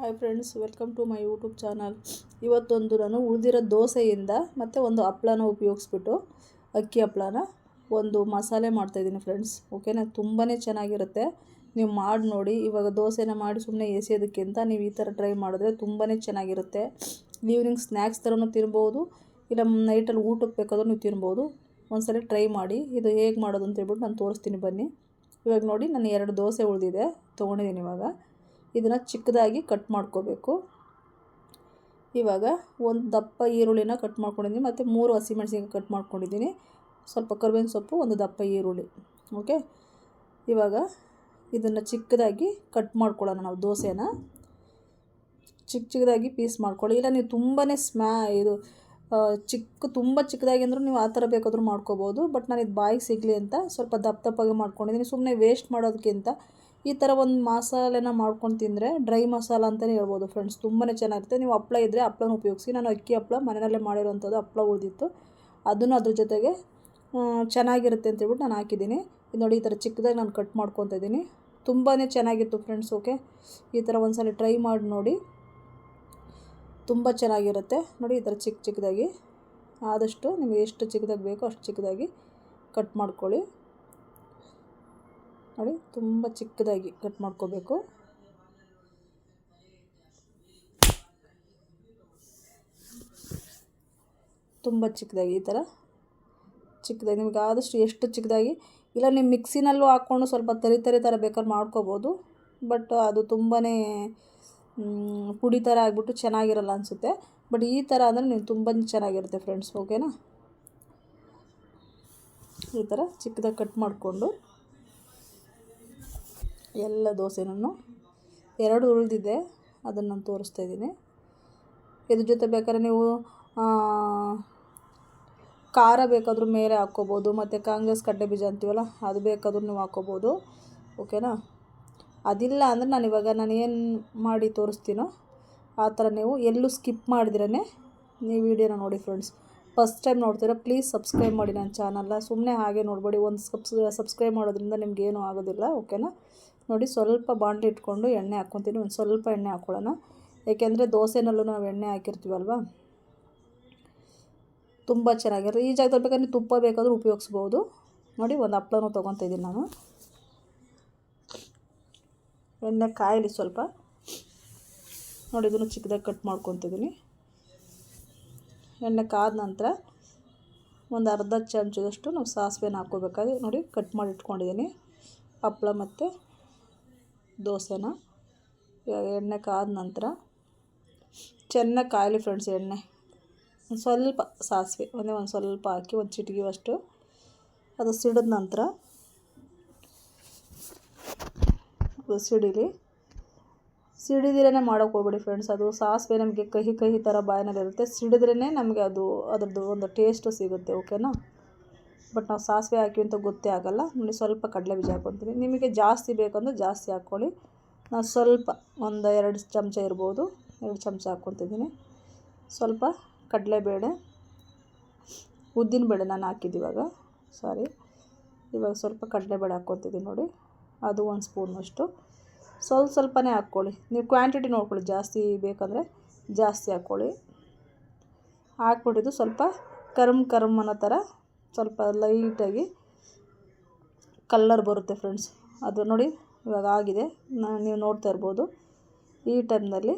Hi friends welcome to my YouTube channel ಇವತ್ತೊಂದು ನಾನು ಉಳಿದಿರೋ ದೋಸೆಯಿಂದ ಮತ್ತು ಒಂದು ಹಪ್ಳನ ಉಪಯೋಗಿಸ್ಬಿಟ್ಟು ಅಕ್ಕಿ ಹಪ್ಳನ ಒಂದು ಮಸಾಲೆ ಮಾಡ್ತಾಯಿದ್ದೀನಿ ಫ್ರೆಂಡ್ಸ್ ಓಕೆನಾ ತುಂಬಾ ಚೆನ್ನಾಗಿರುತ್ತೆ. ನೀವು ಮಾಡಿ ನೋಡಿ. ಇವಾಗ ದೋಸೆನ ಮಾಡಿ ಸುಮ್ಮನೆ ಎಸೆಯೋದಕ್ಕಿಂತ ನೀವು ಈ ಥರ ಟ್ರೈ ಮಾಡಿದ್ರೆ ತುಂಬಾ ಚೆನ್ನಾಗಿರುತ್ತೆ. ಈವ್ನಿಂಗ್ ಸ್ನ್ಯಾಕ್ಸ್ ಥರನೂ ತಿನ್ಬೋದು, ಇಲ್ಲ ನೈಟಲ್ಲಿ ಊಟಕ್ಕೆ ಬೇಕಾದ್ರೂ ನೀವು ತಿನ್ಬೋದು. ಒಂದ್ಸಲ ಟ್ರೈ ಮಾಡಿ. ಇದು ಹೇಗೆ ಮಾಡೋದು ಅಂತ ಹೇಳ್ಬಿಟ್ಟು ನಾನು ತೋರಿಸ್ತೀನಿ ಬನ್ನಿ. ಇವಾಗ ನೋಡಿ, ನಾನು ಎರಡು ದೋಸೆ ಉಳಿದಿದೆ. ತೊಗೊಂಡಿದ್ದೀನಿ ಇವಾಗ. ಇದನ್ನು ಚಿಕ್ಕದಾಗಿ ಕಟ್ ಮಾಡ್ಕೋಬೇಕು. ಇವಾಗ ಒಂದು ದಪ್ಪ ಈರುಳ್ಳಿನ ಕಟ್ ಮಾಡ್ಕೊಂಡಿದ್ದೀನಿ ಮತ್ತು ಮೂರು ಹಸಿಮೆಣಸಿನ್ಕಾಯಿ ಕಟ್ ಮಾಡ್ಕೊಂಡಿದ್ದೀನಿ ಸ್ವಲ್ಪ ಕರ್ಬೇವಿನ ಸೊಪ್ಪು, ಒಂದು ದಪ್ಪ ಈರುಳ್ಳಿ. ಓಕೆ ಇವಾಗ ಇದನ್ನು ಚಿಕ್ಕದಾಗಿ ಕಟ್ ಮಾಡ್ಕೊಳ್ಳೋಣ ನಾವು ದೋಸೆನ. ಚಿಕ್ಕ ಚಿಕ್ಕದಾಗಿ ಪೀಸ್ ಮಾಡ್ಕೊಳ್ಳಿ. ಇಲ್ಲ, ನೀವು ತುಂಬಾ ಸ್ಮ್ಯಾ ಇದು ಚಿಕ್ಕ ತುಂಬ ಚಿಕ್ಕದಾಗಿ ಅಂದರೂ ನೀವು ಆ ಥರ ಬೇಕಾದರೂ ಮಾಡ್ಕೋಬೋದು. ಬಟ್ ನಾನು ಇದು ಬಾಯಿಗೆ ಸಿಗಲಿ ಅಂತ ಸ್ವಲ್ಪ ದಪ್ಪ ದಪ್ಪಾಗಿ ಮಾಡ್ಕೊಂಡಿದ್ದೀನಿ ಸುಮ್ಮನೆ ವೇಸ್ಟ್ ಮಾಡೋದಕ್ಕಿಂತ ಈ ಥರ ಒಂದು ಮಸಾಲೆನ ಮಾಡ್ಕೊಂಡು ತಿಂದರೆ ಡ್ರೈ ಮಸಾಲ ಅಂತಲೇ ಹೇಳ್ಬೋದು ಫ್ರೆಂಡ್ಸ್ ತುಂಬಾ ಚೆನ್ನಾಗಿರುತ್ತೆ. ನೀವು ಹಪ್ಳ ಇದ್ದರೆ ಹಪ್ಳನ ಉಪಯೋಗಿಸಿ. ನಾನು ಅಕ್ಕಿ ಹಪ್ಪಳ ಮನೆಯಲ್ಲೇ ಮಾಡಿರೋವಂಥದ್ದು ಹಪ್ಳ ಉಳಿದಿತ್ತು. ಅದನ್ನು ಅದ್ರ ಜೊತೆಗೆ ಚೆನ್ನಾಗಿರುತ್ತೆ ಅಂತೇಳ್ಬಿಟ್ಟು ನಾನು ಹಾಕಿದ್ದೀನಿ. ಇದು ನೋಡಿ ಈ ಥರ ಚಿಕ್ಕದಾಗಿ ನಾನು ಕಟ್ ಮಾಡ್ಕೊತ ಇದ್ದೀನಿ. ತುಂಬಾ ಚೆನ್ನಾಗಿತ್ತು ಫ್ರೆಂಡ್ಸ್ ಓಕೆ ಈ ಥರ ಒಂದ್ಸಲ ಟ್ರೈ ಮಾಡಿ ನೋಡಿ. ತುಂಬ ಚೆನ್ನಾಗಿರುತ್ತೆ. ನೋಡಿ ಈ ಥರ ಚಿಕ್ಕ ಚಿಕ್ಕದಾಗಿ. ಆದಷ್ಟು ನಿಮಗೆ ಎಷ್ಟು ಚಿಕ್ಕದಾಗಿ ಬೇಕೋ ಅಷ್ಟು ಚಿಕ್ಕದಾಗಿ ಕಟ್ ಮಾಡ್ಕೊಳ್ಳಿ. ನೋಡಿ ತುಂಬ ಚಿಕ್ಕದಾಗಿ ಕಟ್ ಮಾಡ್ಕೋಬೇಕು. ತುಂಬ ಚಿಕ್ಕದಾಗಿ ಈ ಥರ. ಚಿಕ್ಕದಾಗಿ ನಿಮಗೆ ಆದಷ್ಟು ಎಷ್ಟು ಚಿಕ್ಕದಾಗಿ, ಇಲ್ಲ ನೀವು ಮಿಕ್ಸಿನಲ್ಲೂ ಹಾಕ್ಕೊಂಡು ಸ್ವಲ್ಪ ತರಿ ತರಿ ಥರ ಬೇಕಾದ್ರೆ ಮಾಡ್ಕೋಬೋದು. ಬಟ್ ಅದು ತುಂಬಾ ಪುಡಿ ಥರ ಆಗಿಬಿಟ್ಟು ಚೆನ್ನಾಗಿರಲ್ಲ ಅನಿಸುತ್ತೆ. ಬಟ್ ಈ ಥರ ಅಂದರೆ ನೀವು ತುಂಬ ಚೆನ್ನಾಗಿರುತ್ತೆ ಫ್ರೆಂಡ್ಸ್, ಓಕೆನಾ? ಈ ಥರ ಚಿಕ್ಕದಾಗಿ ಕಟ್ ಮಾಡಿಕೊಂಡು ಎಲ್ಲ ದೋಸೆನೂ ಎರಡು ಉಳಿದಿದೆ, ಅದನ್ನು ನಾನು ತೋರಿಸ್ತಾ ಇದ್ದೀನಿ. ಇದ್ರ ಜೊತೆ ಬೇಕಾದ್ರೆ ನೀವು ಖಾರ ಬೇಕಾದರೂ ಮೇಲೆ ಹಾಕ್ಕೋಬೋದು, ಮತ್ತು ಕಾಂಗ್ರೆಸ್ ಕಡ್ಡೆ ಬೀಜ ಅಂತೀವಲ್ಲ, ಅದು ಬೇಕಾದರೂ ನೀವು ಹಾಕ್ಕೋಬೋದು, ಓಕೆನಾ? ಅದಿಲ್ಲ ಅಂದರೆ ನಾನು ಇವಾಗ ನಾನು ಏನು ಮಾಡಿ ತೋರಿಸ್ತೀನೋ, ಆ ಥರ ನೀವು ಎಲ್ಲೂ ಸ್ಕಿಪ್ ಮಾಡಿದ್ರೇ ನೀವು ವಿಡಿಯೋನ ನೋಡಿ ಫ್ರೆಂಡ್ಸ್. ಫಸ್ಟ್ ಟೈಮ್ ನೋಡ್ತೀರಾ ಪ್ಲೀಸ್ ಸಬ್ಸ್ಕ್ರೈಬ್ ಮಾಡಿ ನನ್ನ ಚಾನಲ್ನ. ಸುಮ್ಮನೆ ಹಾಗೆ ನೋಡಬೇಡಿ, ಒಂದು ಸಬ್ಸ್, ಸಬ್ಸ್ಕ್ರೈಬ್ ಮಾಡೋದ್ರಿಂದ ನಿಮ್ಗೆ ಏನೂ ಆಗೋದಿಲ್ಲ, ಓಕೆನಾ? ನೋಡಿ ಸ್ವಲ್ಪ ಬಾಂಡ್ಲಿ ಇಟ್ಕೊಂಡು ಎಣ್ಣೆ ಹಾಕ್ಕೊತೀನಿ, ಒಂದು ಸ್ವಲ್ಪ ಎಣ್ಣೆ ಹಾಕ್ಕೊಳ್ಳೋಣ ಏಕೆಂದರೆ ದೋಸೆನಲ್ಲೂ ನಾವು ಎಣ್ಣೆ ಹಾಕಿರ್ತೀವಲ್ವ? ತುಂಬ ಚೆನ್ನಾಗಿರುತ್ತೆ ಈ ಜಾಗದಲ್ಲಿ ಬೇಕಾದ್ರೆ ತುಪ್ಪ ಬೇಕಾದರೂ ಉಪಯೋಗಿಸ್ಬೋದು. ನೋಡಿ, ಒಂದು ಹಪ್ಪಳನೂ ತೊಗೊತಿದ್ದೀನಿ ನಾನು. ಎಣ್ಣೆ ಕಾಯಲಿ ಸ್ವಲ್ಪ. ನೋಡಿ, ಇದನ್ನು ಚಿಕ್ಕದಾಗಿ ಕಟ್ ಮಾಡ್ಕೊತಿದ್ದೀನಿ. ಎಣ್ಣೆ ಕಾದ ನಂತರ ಒಂದು ಅರ್ಧ ಚಮಚದಷ್ಟು ನಾವು ಸಾಸಿವೆನ ಹಾಕ್ಕೋಬೇಕಾದ್ರೆ ನೋಡಿ ಕಟ್ ಮಾಡಿ ಇಟ್ಕೊಂಡಿದ್ದೀನಿ. ಹಪ್ಳ ಮತ್ತು ದೋಸೆನ? ಇವಾಗ ಎಣ್ಣೆ ಕಾದ ನಂತರ? ಚೆನ್ನಾಗಿ ಕಾಯಲಿ ಫ್ರೆಂಡ್ಸ್ ಎಣ್ಣೆ. ಒಂದು ಸ್ವಲ್ಪ ಸಾಸಿವೆ, ಒಂದೇ ಒಂದು ಸ್ವಲ್ಪ ಹಾಕಿ, ಒಂದು ಚಿಟಿಗೆ ಅಷ್ಟು ಅದು ಸಿಡಿದ ನಂತರ ಸಿಡಿಲಿ. ಸಿಡಿದಿರೇ ಮಾಡೋಕೆ ಹೋಗ್ಬೇಡಿ ಫ್ರೆಂಡ್ಸ್ ಅದು ಸಾಸಿವೆ ನಮಗೆ ಕಹಿ ಕಹಿ ಥರ ಬಾಯಿನಲ್ಲಿರುತ್ತೆ. ಸಿಡಿದ್ರೇ ನಮಗೆ ಅದು, ಅದ್ರದ್ದು ಒಂದು ಟೇಸ್ಟು ಸಿಗುತ್ತೆ ಓಕೆನಾ ಬಟ್ ನಾವು ಸಾಸಿವೆ ಹಾಕಿವಿ ಅಂತ ಗೊತ್ತೇ ಆಗೋಲ್ಲ. ನೋಡಿ, ಸ್ವಲ್ಪ ಕಡಲೆ ಬೀಜ ಹಾಕ್ಕೊತೀನಿ ನಿಮಗೆ ಜಾಸ್ತಿ ಬೇಕಂದ್ರೆ ಜಾಸ್ತಿ ಹಾಕ್ಕೊಳ್ಳಿ. ನಾನು ಸ್ವಲ್ಪ ಒಂದು ಎರಡು ಚಮಚ ಇರ್ಬೋದು. ಎರಡು ಚಮಚ ಹಾಕ್ಕೊತಿದ್ದೀನಿ. ಸ್ವಲ್ಪ ಕಡಲೆಬೇಳೆ, ಉದ್ದಿನಬೇಳೆ ನಾನು ಹಾಕಿದ್ದಿವಾಗ ಸಾರಿ ಇವಾಗ ಸ್ವಲ್ಪ ಕಡಲೆಬೇಳೆ ಹಾಕ್ಕೊತಿದ್ದೀನಿ ನೋಡಿ. ಅದು ಒಂದು ಸ್ಪೂನಷ್ಟು ಸ್ವಲ್ಪ ಸ್ವಲ್ಪನೇ ಹಾಕ್ಕೊಳ್ಳಿ. ನೀವು ಕ್ವಾಂಟಿಟಿ ನೋಡ್ಕೊಳ್ಳಿ. ಜಾಸ್ತಿ ಬೇಕಂದರೆ ಜಾಸ್ತಿ ಹಾಕ್ಕೊಳ್ಳಿ. ಹಾಕ್ಬಿಟ್ಟಿದ್ದು ಸ್ವಲ್ಪ ಕರ್ಮ್ ಕರ್ಮ್ ಅನ್ನೋ ಥರ ಸ್ವಲ್ಪ ಲೈಟಾಗಿ ಕಲ್ಲರ್ ಬರುತ್ತೆ ಫ್ರೆಂಡ್ಸ್. ಅದು ನೋಡಿ ಇವಾಗ ಆಗಿದೆ. ನೀವು ನೋಡ್ತಾ ಇರ್ಬೋದು. ಈ ಟೈಮ್ನಲ್ಲಿ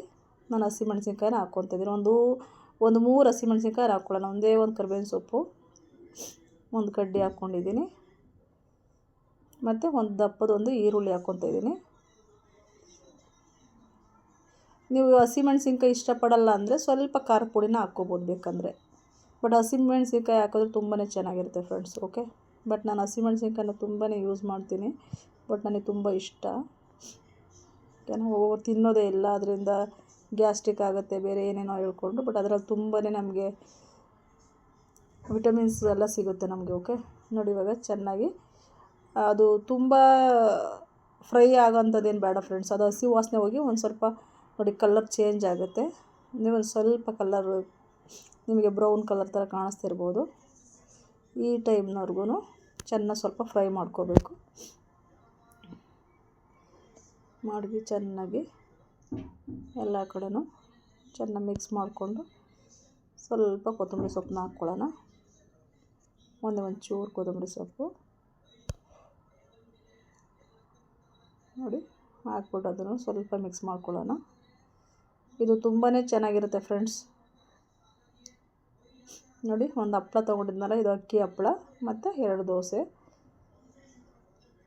ನಾನು ಹಸಿಮೆಣ್ಸಿನ್ಕಾಯಿನ ಹಾಕ್ಕೊತಿದ್ದೀನಿ ಒಂದು ಒಂದು ಮೂರು ಹಸಿಮೆಣ್ಸಿನ್ಕಾಯಿ ಹಾಕ್ಕೊಳ್ಳೋಣ. ಒಂದೇ ಒಂದು ಕರ್ಬೇವಿನ ಸೊಪ್ಪು, ಒಂದು ಕಡ್ಡಿ ಹಾಕ್ಕೊಂಡಿದ್ದೀನಿ. ಮತ್ತು ಒಂದು ದಪ್ಪದೊಂದು ಈರುಳ್ಳಿ ಹಾಕ್ಕೊತ ಇದ್ದೀನಿ. ನೀವು ಹಸಿಮೆಣ್ಸಿನ್ಕಾಯಿ ಇಷ್ಟಪಡಲ್ಲ ಅಂದರೆ ಸ್ವಲ್ಪ ಖಾರ ಪುಡಿನ ಹಾಕ್ಕೋಬೋದು ಬೇಕಂದರೆ. ಬಟ್ ಹಸಿಮೆಣ್ಸಿನ್ಕಾಯಿ ಹಾಕಿದ್ರೆ ತುಂಬಾ ಚೆನ್ನಾಗಿರುತ್ತೆ ಫ್ರೆಂಡ್ಸ್ ಓಕೆ ಬಟ್ ನಾನು ಹಸಿಮೆಣ್ಸಿನ್ಕಾಯನ್ನ ತುಂಬಾ ಯೂಸ್ ಮಾಡ್ತೀನಿ. ಬಟ್ ನನಗೆ ತುಂಬ ಇಷ್ಟ. ಒಬ್ಬೊಬ್ರು ತಿನ್ನೋದೇ ಇಲ್ಲ, ಅದರಿಂದ ಗ್ಯಾಸ್ಟ್ರಿಕ್ ಆಗುತ್ತೆ, ಬೇರೆ ಏನೇನೋ ಹೇಳ್ಕೊಂಡು. ಬಟ್ ಅದರಲ್ಲಿ ತುಂಬಾ ನಮಗೆ ವಿಟಮಿನ್ಸ್ ಎಲ್ಲ ಸಿಗುತ್ತೆ ನಮಗೆ ಓಕೆ ನೋಡಿ ಇವಾಗ ಚೆನ್ನಾಗಿ. ಅದು ತುಂಬ ಫ್ರೈ ಆಗೋಂಥದ್ದೇನು ಬೇಡ ಫ್ರೆಂಡ್ಸ್ ಅದು ಹಸಿ ವಾಸನೆ ಹೋಗಿ ಒಂದು ಸ್ವಲ್ಪ ನೋಡಿ ಕಲರ್ ಚೇಂಜ್ ಆಗುತ್ತೆ. ನೀವು ಒಂದು ಸ್ವಲ್ಪ ಕಲರ್ ನಿಮಗೆ ಬ್ರೌನ್ ಕಲರ್ ಥರ ಕಾಣಿಸ್ತಿರ್ಬೋದು. ಈ ಟೈಮ್ನವ್ರಿಗೂ ಚೆನ್ನಾಗಿ ಸ್ವಲ್ಪ ಫ್ರೈ ಮಾಡ್ಕೋಬೇಕು. ಮಾಡಿ ಚೆನ್ನಾಗಿ ಎಲ್ಲ ಕಡೆನೂ ಚೆನ್ನಾಗಿ ಮಿಕ್ಸ್ ಮಾಡಿಕೊಂಡು ಸ್ವಲ್ಪ ಕೊತ್ತಂಬರಿ ಸೊಪ್ಪನ್ನ ಹಾಕ್ಕೊಳ್ಳೋಣ. ಒಂದೇ ಒಂದು ಚೂರು ಕೊತ್ತಂಬರಿ ಸೊಪ್ಪು. ನೋಡಿ, ಹಾಕ್ಬಿಟ್ಟು ಅದನ್ನು ಸ್ವಲ್ಪ ಮಿಕ್ಸ್ ಮಾಡ್ಕೊಳ್ಳೋಣ. ಇದು ತುಂಬಾ ಚೆನ್ನಾಗಿರುತ್ತೆ ಫ್ರೆಂಡ್ಸ್. ನೋಡಿ, ಒಂದು ಹಪ್ಪಳ ತೊಗೊಂಡಿದ್ನಲ್ಲ, ಇದು ಅಕ್ಕಿ ಹಪ್ಪಳ ಮತ್ತು ಎರಡು ದೋಸೆ.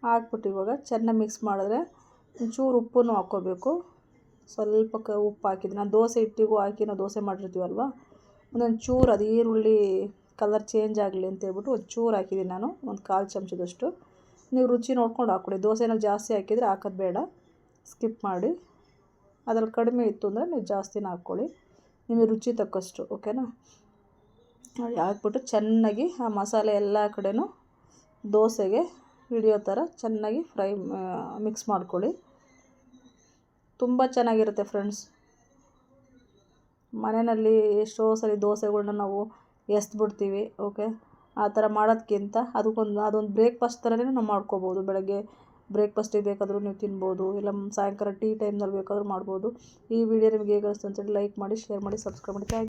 ಹಾಕ್ಬಿಟ್ಟು ಇವಾಗ ಚೆನ್ನಾಗಿ ಮಿಕ್ಸ್ ಮಾಡಿದ್ರೆ ಒಂಚೂರು ಉಪ್ಪನ್ನು ಹಾಕ್ಕೋಬೇಕು. ಸ್ವಲ್ಪ ಕ ಉಪ್ಪು ಹಾಕಿದ್ದು ನಾನು ದೋಸೆ ಹಿಟ್ಟಿಗೂ ಹಾಕಿ ನಾವು ದೋಸೆ ಮಾಡಿರ್ತೀವಲ್ವ? ಒಂದೊಂದು ಚೂರು ಅದು ಈರುಳ್ಳಿ ಕಲರ್ ಚೇಂಜ್ ಆಗಲಿ ಅಂತ ಹೇಳ್ಬಿಟ್ಟು ಒಂದು ಚೂರು ಹಾಕಿದ್ದೀನಿ ನಾನು, ಒಂದು ಕಾಲು ಚಮಚದಷ್ಟು. ನೀವು ರುಚಿ ನೋಡ್ಕೊಂಡು ಹಾಕ್ಕೊಡಿ ದೋಸೆನ ಜಾಸ್ತಿ ಹಾಕಿದರೆ ಹಾಕೋದು ಬೇಡ. ಸ್ಕಿಪ್ ಮಾಡಿ. ಅದ್ರಲ್ಲಿ ಕಡಿಮೆ ಇತ್ತು ಅಂದರೆ ನೀವು ಜಾಸ್ತಿನ ಹಾಕ್ಕೊಳ್ಳಿ. ನಿಮಗೆ ರುಚಿ ತಕ್ಕಷ್ಟು ಓಕೆನಾ ನೋಡಿ, ಹಾಕ್ಬಿಟ್ಟು ಚೆನ್ನಾಗಿ ಆ ಮಸಾಲೆ ಎಲ್ಲ ಕಡೆನೂ ದೋಸೆಗೆ ಹಿಡಿಯೋ ಥರ ಚೆನ್ನಾಗಿ ಫ್ರೈ ಮಿಕ್ಸ್ ಮಾಡ್ಕೊಳ್ಳಿ. ತುಂಬ ಚೆನ್ನಾಗಿರುತ್ತೆ ಫ್ರೆಂಡ್ಸ್. ಮನೆಯಲ್ಲಿ ಎಷ್ಟೋ ಸರಿ ದೋಸೆಗಳ್ನ ನಾವು ಎಸ್ದುಬಿಡ್ತೀವಿ ಓಕೆ? ಆ ಥರ ಮಾಡೋದಕ್ಕಿಂತ ಅದಕ್ಕೊಂದು, ಅದೊಂದು ಬ್ರೇಕ್ಫಾಸ್ಟ್ ಥರನೇ ನಾವು ಮಾಡ್ಕೋಬೋದು. ಬೆಳಗ್ಗೆ ಬ್ರೇಕ್ಫಾಸ್ಟಿಗೆ ಬೇಕಾದರೂ ನೀವು ತಿನ್ಬೋದು, ಇಲ್ಲ ಸಾಯಂಕಾಲ ಟೀ ಟೈಮ್ನಲ್ಲಿ ಬೇಕಾದರೂ ಮಾಡ್ಬೋದು. ಈ ವಿಡಿಯೋ ನಿಮಗೆ ಹೇಗೆ ಅನಿಸ್ತು ಅಂತೇಳಿ ಲೈಕ್ ಮಾಡಿ, ಶೇರ್ ಮಾಡಿ, ಸಬ್ಸ್ಕ್ರೈಬ್ ಮಾಡಿ. ಥ್ಯಾಂಕ್